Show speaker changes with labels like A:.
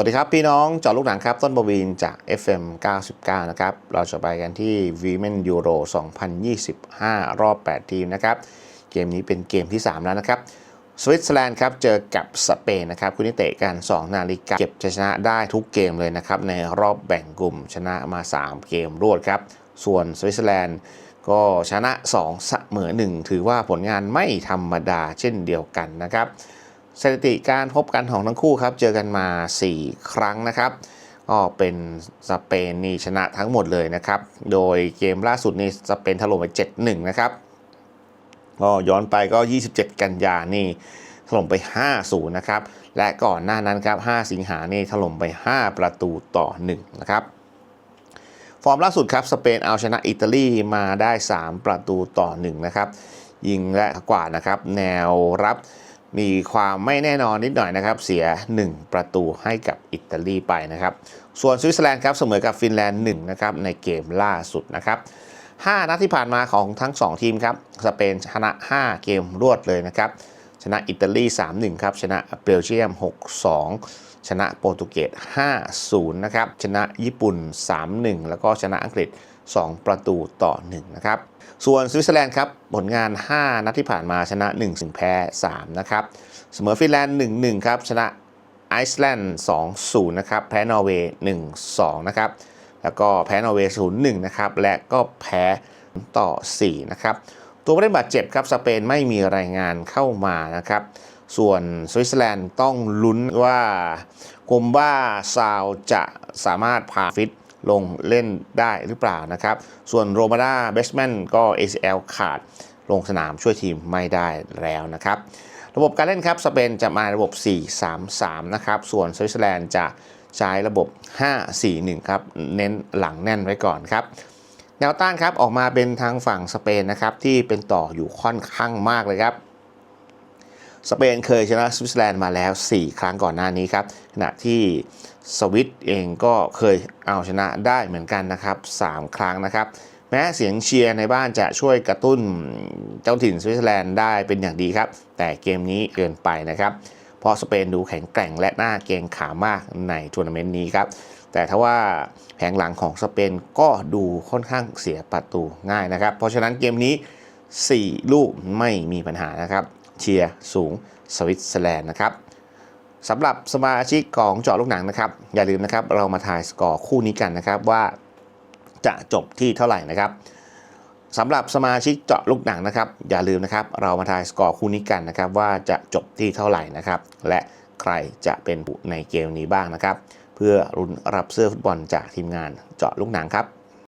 A: วัสดีครับพี่น้องจอลูกหนังครับ ต้นบวีนจาก FM 99 นะครับ เราจะไปกันที่ v m e n Euro 2025 รอบ 8 ทีมนะครับ เกมนี้เป็นเกมที่ 3 แล้วนะครับสวิตเซอร์แลนด์ครับเจอกับสเปนนะครับคุณนิเตะกัน 2 นาฬิกาเก็บชัยชนะได้ทุกเกมเลยนะครับ ในรอบแบ่งกลุ่มชนะมา 3 เกมรวดครับ ส่วนสวิตเซอร์แลนด์ก็ชนะ2เสมอ1 ถือว่าผลงานไม่ธรรมดาเช่นเดียวกันนะครับ สถิติการพบกันของทั้งคู่ครับ เจอกันมา 4 ครั้งนะครับก็เป็นสเปนนี่ชนะทั้งหมดเลยนะครับ โดยเกมล่าสุดนี่สเปนถล่มไป 7-1 นะครับก็ย้อนไปก็ 27 กันยานี่ถล่มไป 5-0 นะครับ และก่อนหน้านั้นครับ 5 สิงหานี่ถล่มไป 5 ประตูต่อ 1 นะครับ ฟอร์มล่าสุดครับ สเปนเอาชนะอิตาลีมาได้ 3 ประตูต่อ 1 นะครับ ยิงและกว่านะครับ แนวรับ มีความไม่แน่นอนนิดหน่อยนะครับ เสีย 1 ประตูให้กับอิตาลีไปนะครับ ส่วนสวิตเซอร์แลนด์ครับเสมอกับฟินแลนด์1นะครับในเกมล่าสุดนะครับ5นัดที่ผ่านมาของทั้ง 2 ทีมครับสเปนชนะ 5 เกมรวดเลยนะครับ ชนะอิตาลี 3-1 ครับ ชนะเบลเยียม 6-2 ชนะโปรตุเกส 5-0 นะครับ ชนะญี่ปุ่น 3-1 แล้วก็ชนะอังกฤษ 2 ประตูต่อ 1 นะครับ ส่วนสวิตเซอร์แลนด์ครับ ผลงาน 5 นัดที่ผ่านมาชนะ1ถึงแพ้ 3 นะครับ เสมอฟินแลนด์ 1-1 ครับ ชนะไอซ์แลนด์ 2-0 นะครับ แพ้นอร์เวย์ 1-2 นะครับ แล้วก็แพ้นอร์เวย์ 0-1 นะครับ และก็แพ้ต่อ 4 นะครับ ตัวผู้เล่นบาดเจ็บครับสเปนไม่มีรายงานเข้ามานะครับ ส่วนสวิตเซอร์แลนด์ต้องลุ้นว่าโกมบ้าซาวจะสามารถพาฟิตลงเล่นได้หรือเปล่านะครับ ส่วนโรมาดาเบสแมนก็ ACL ขาดลงสนามช่วยทีมไม่ได้แล้วนะครับ ระบบการเล่นครับ สเปนจะมาระบบ 4-3-3 นะครับ ส่วนสวิตเซอร์แลนด์จะใช้ระบบ 5-4-1 ครับ เน้นหลังแน่นไว้ก่อนครับ แนวต้านครับออกมาเป็นทางฝั่งสเปนนะครับที่เป็นต่ออยู่ค่อนข้างมากเลยครับสเปนเคยชนะสวิตเซอร์แลนด์มาแล้ว 4 ครั้งก่อนหน้านี้ครับขณะที่สวิตเองก็เคยเอาชนะได้เหมือนกันนะครับ 3 ครั้งนะครับ แม้เสียงเชียร์ในบ้านจะช่วยกระตุ้นเจ้าถิ่นสวิตเซอร์แลนด์ได้เป็นอย่างดีครับ แต่เกมนี้เกินไปนะครับ เพราะสเปนดูแข็งแกร่งและน่าเกรงขามากในทัวร์นาเมนต์นี้ครับ แต่ถ้าว่าแผงหลังของสเปนก็ดูค่อนข้างเสียประตูง่ายนะครับ เพราะฉะนั้นเกมนี้ 4 ลูกไม่มีปัญหานะครับ เชียร์สูงสวิตเซอร์แลนด์นะครับสำหรับสมาชิกของเจาะลูกหนังนะครับ อย่าลืมนะครับเรามาทายสกอร์คู่นี้กันนะครับว่าจะจบที่เท่าไหร่นะครับ สำหรับสมาชิกเจาะลูกหนังนะครับ อย่าลืมนะครับ เรามาทายสกอร์คู่นี้กันนะครับ ว่าจะจบที่เท่าไหร่นะครับ และใครจะเป็นผู้ในเกมนี้บ้างนะครับ เพื่อรุนรับเสื้อฟุตบอลจากทีมงานเจาะลูกหนังครับ